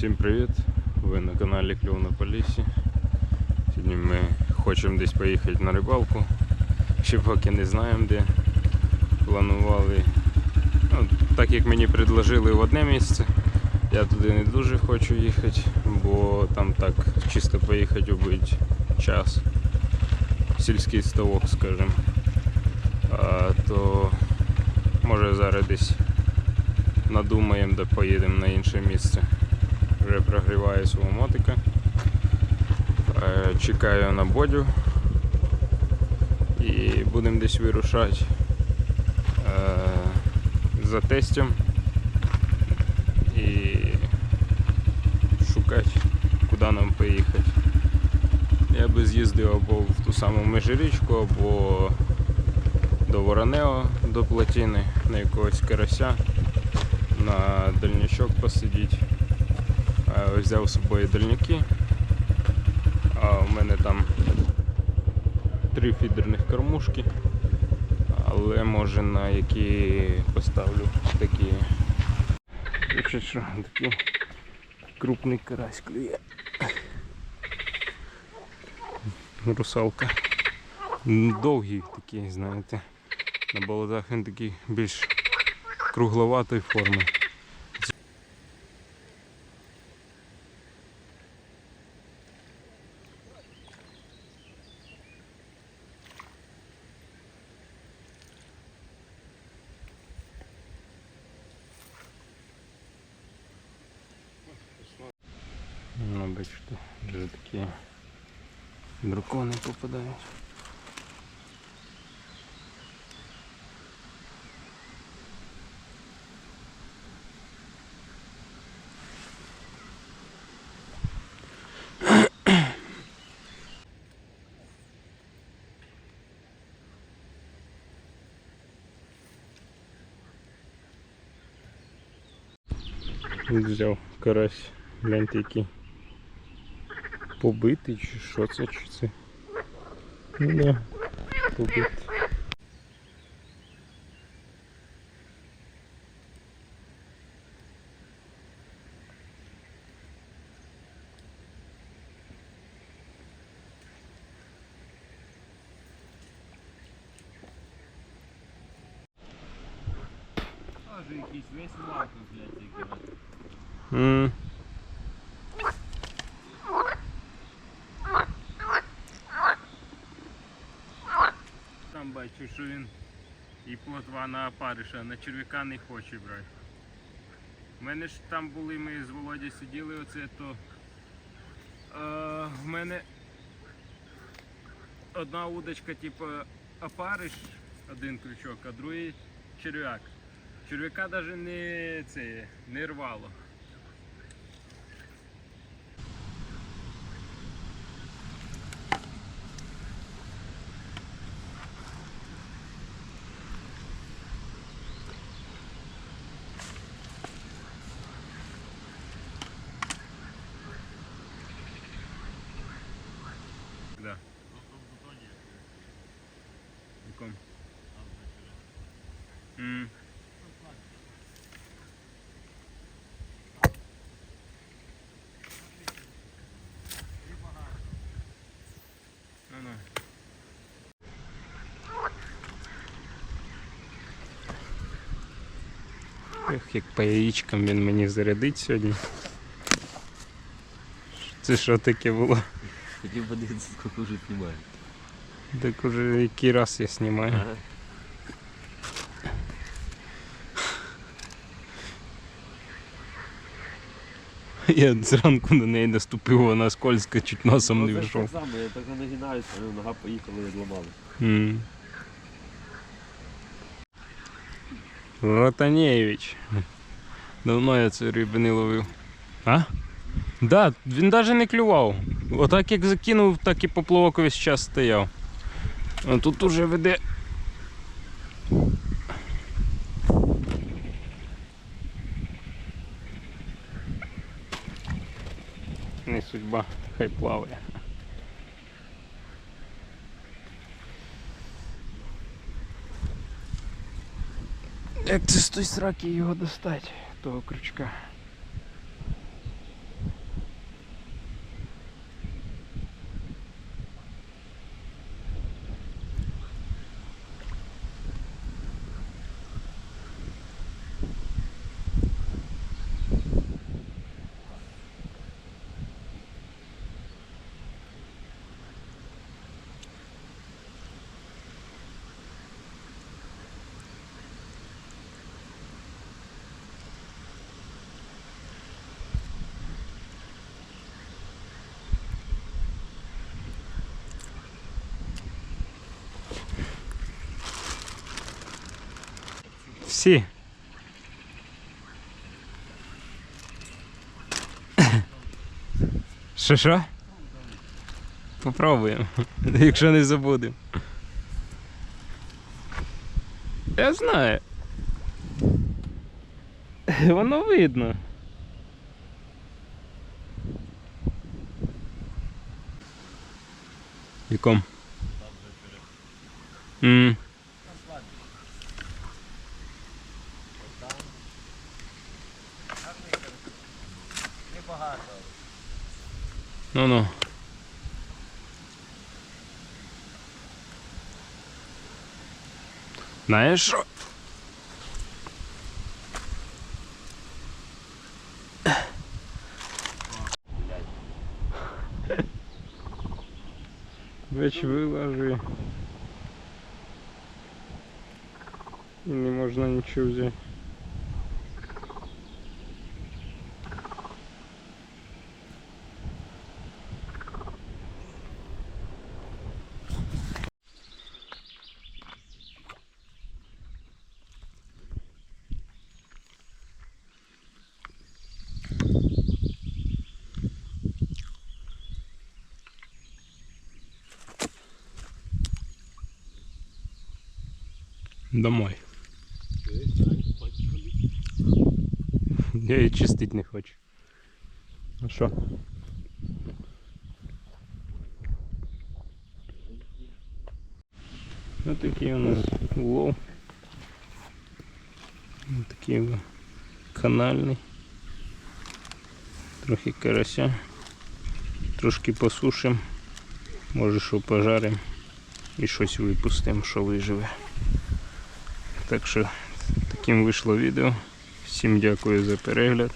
Всім привіт! Ви на каналі Кльов на Полісі. Сьогодні ми хочемо десь поїхати на рибалку. Ще поки не знаємо де. Планували. Ну, так як мені предложили в одне місце, я туди не дуже хочу їхати, бо там так чисто поїхати убити час. Сільський ставок, скажімо. А, то може зараз десь надумаємо, де поїдемо на інше місце. Вже прогріваю свого мотика. Е, Чекаю на бодю. І будемо десь вирушати е, за тестем і шукати, куди нам поїхати. Я би з'їздив або в ту саму межирічку, або до Воронео, до плотини, на якогось карася, на дальнячок посидіти. Е, Взяв з собою дальняки. А у мене там три фідерних кормушки. Але може на які поставлю такі. Якщо що, такий крупний карась клює. Русалка. М, Довгий такий, знаєте. На болотах він такий більш кругловатої форми. Ну, бачите, вже такі дракони попадають. Взяв карась, гляньте який побитий чи що це, чи це. Ну да, побитий. Якийсь весь лаку, блядь, який. Бачу, що він і плотва на опариша, на черв'яка не хоче брати. У мене ж там були, ми з Володя сиділи оце, то е, в мене одна удочка, типу, опариш, один крючок, а другий черв'як. Черв'яка навіть не, це, не рвало. Да. В якому? М. Ну-ну. Ех, як по яєчкам він мені зарядить сьогодні. Це що таке було? Хотів подивитися, скільки вже знімає. Так уже який раз я знімаю. Ага. Я зранку на неї наступив, вона скользка, чуть носом не Ну, вийшов. Так само, я так нагинаюся, нога поїхала і зламала. М. Ротанєвич. Давно я риби не ловив. А? Да, він навіть не клював. Отак як закинув, так і поплавок весь час стояв. А тут уже веде. Не судьба, хай плаває. Як це з той сраки його достать, того крючка? Всі. Що що? Попробуємо, якщо не забудемо. Я знаю. Воно видно. В якому? М. Ну ну. Знаєш що? Веч вилажує. І не можна нічого взяти. Домой. Я її чистить не хочу. А що? Ось такий у нас улов. Ось такий канальний. Трохи карася. Трошки посушимо. Може що пожаримо і щось випустимо, що виживе. Так що таким вийшло відео. Всім дякую за перегляд.